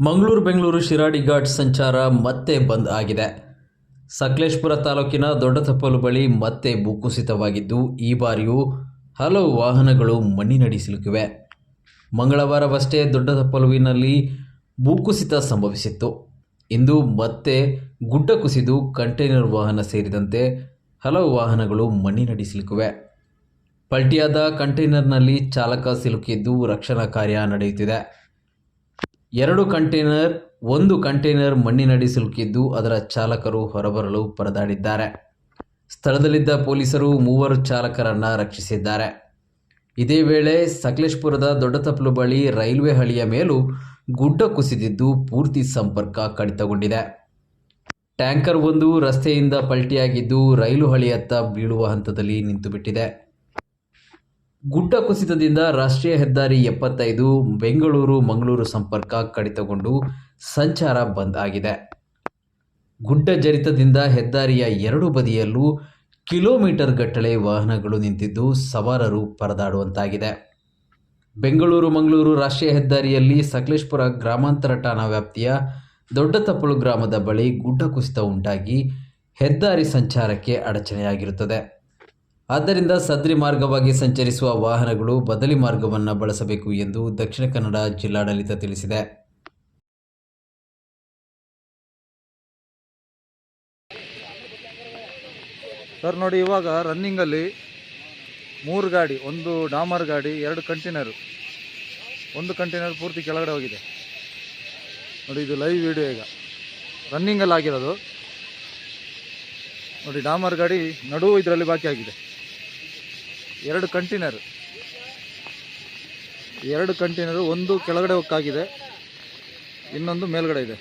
ಮಂಗಳೂರು, ಬೆಂಗಳೂರು ಶಿರಾಡಿ ಘಾಟ್ ಸಂಚಾರ ಮತ್ತೆ ಬಂದ್ ಆಗಿದೆ. ಸಕಲೇಶ್ಪುರ ತಾಲೂಕಿನ ದೊಡ್ಡತಪ್ಪಲು ಬಳಿ ಮತ್ತೆ ಭೂಕುಸಿತವಾಗಿದ್ದು ಈ ಬಾರಿಯೂ ಹಲವು ವಾಹನಗಳು ಮಣ್ಣಿನಡಿ ಸಿಲುಕಿವೆ. ಮಂಗಳವಾರವಷ್ಟೇ ದೊಡ್ಡತಪ್ಪಲುವಿನಲ್ಲಿ ಭೂಕುಸಿತ ಸಂಭವಿಸಿತ್ತು. ಇಂದು ಮತ್ತೆ ಗುಡ್ಡ ಕುಸಿದು ಕಂಟೈನರ್ ವಾಹನ ಸೇರಿದಂತೆ ಹಲವು ವಾಹನಗಳು ಮಣ್ಣಿನಡಿ ಸಿಲುಕಿವೆ. ಪಲ್ಟಿಯಾದ ಕಂಟೈನರ್ನಲ್ಲಿ ಚಾಲಕ ಸಿಲುಕಿದ್ದು ರಕ್ಷಣಾ ಕಾರ್ಯ ನಡೆಯುತ್ತಿದೆ. ಎರಡು ಕಂಟೈನರ್, ಒಂದು ಕಂಟೈನರ್ ಮಣ್ಣಿನಡಿ ಸಿಲುಕಿದ್ದು ಅದರ ಚಾಲಕರು ಹೊರಬರಲು ಪರದಾಡಿದ್ದಾರೆ. ಸ್ಥಳದಲ್ಲಿದ್ದ ಪೊಲೀಸರು ಮೂವರು ಚಾಲಕರನ್ನು ರಕ್ಷಿಸಿದ್ದಾರೆ. ಇದೇ ವೇಳೆ ಸಕಲೇಶ್ಪುರದ ದೊಡ್ಡತಪ್ಪಲು ಬಳಿ ರೈಲ್ವೆ ಹಳಿಯ ಮೇಲೂ ಗುಡ್ಡ ಕುಸಿದಿದ್ದು ಪೂರ್ತಿ ಸಂಪರ್ಕ ಕಡಿತಗೊಂಡಿದೆ. ಟ್ಯಾಂಕರ್ ಒಂದು ರಸ್ತೆಯಿಂದ ಪಲ್ಟಿಯಾಗಿದ್ದು ರೈಲು ಹಳಿಯತ್ತ ಬೀಳುವ ಹಂತದಲ್ಲಿ ನಿಂತುಬಿಟ್ಟಿದೆ. ಗುಡ್ಡ ಕುಸಿತದಿಂದ ರಾಷ್ಟ್ರೀಯ ಹೆದ್ದಾರಿ ಎಪ್ಪತ್ತೈದು ಬೆಂಗಳೂರು ಮಂಗಳೂರು ಸಂಪರ್ಕ ಕಡಿತಗೊಂಡು ಸಂಚಾರ ಬಂದ್ ಆಗಿದೆ. ಗುಡ್ಡ ಜರಿತದಿಂದ ಹೆದ್ದಾರಿಯ ಎರಡು ಬದಿಯಲ್ಲೂ ಕಿಲೋಮೀಟರ್ ಗಟ್ಟಲೆ ವಾಹನಗಳು ನಿಂತಿದ್ದು ಸವಾರರು ಪರದಾಡುವಂತಾಗಿದೆ. ಬೆಂಗಳೂರು ಮಂಗಳೂರು ರಾಷ್ಟ್ರೀಯ ಹೆದ್ದಾರಿಯಲ್ಲಿ ಸಕಲೇಶ್ಪುರ ಗ್ರಾಮಾಂತರ ಠಾಣಾ ವ್ಯಾಪ್ತಿಯ ದೊಡ್ಡತಪ್ಪಲು ಗ್ರಾಮದ ಬಳಿ ಗುಡ್ಡ ಕುಸಿತ ಉಂಟಾಗಿ ಹೆದ್ದಾರಿ ಸಂಚಾರಕ್ಕೆ ಅಡಚಣೆಯಾಗಿರುತ್ತದೆ. ಆದ್ದರಿಂದ ಸದ್ರಿ ಮಾರ್ಗವಾಗಿ ಸಂಚರಿಸುವ ವಾಹನಗಳು ಬದಲಿ ಮಾರ್ಗವನ್ನು ಬಳಸಬೇಕು ಎಂದು ದಕ್ಷಿಣ ಕನ್ನಡ ಜಿಲ್ಲಾಡಳಿತ ತಿಳಿಸಿದೆ. ಸರ್, ನೋಡಿ, ಇವಾಗ ರನ್ನಿಂಗಲ್ಲಿ ಮೂರು ಗಾಡಿ, ಒಂದು ಡಾಮರ್ ಗಾಡಿ, ಎರಡು ಕಂಟೈನರು. ಒಂದು ಕಂಟೈನರ್ ಪೂರ್ತಿ ಕೆಳಗಡೆ ಹೋಗಿದೆ. ನೋಡಿ, ಇದು ಲೈವ್ ವಿಡಿಯೋ ಈಗ. ರನ್ನಿಂಗಲ್ಲಿ ಆಗಿರೋದು. ನೋಡಿ, ಡಾಮರ್ ಗಾಡಿ ನಡುವು ಇದರಲ್ಲಿ ಬಾಕಿ ಆಗಿದೆ. ಎರಡು ಕಂಟೈನರ್. ಎರಡು ಕಂಟೈನರು ಒಂದು ಕೆಳಗಡೆ ಹೊಕ್ಕಾಗಿದೆ ಇನ್ನೊಂದು ಮೇಲ್ಗಡೆ ಇದೆ.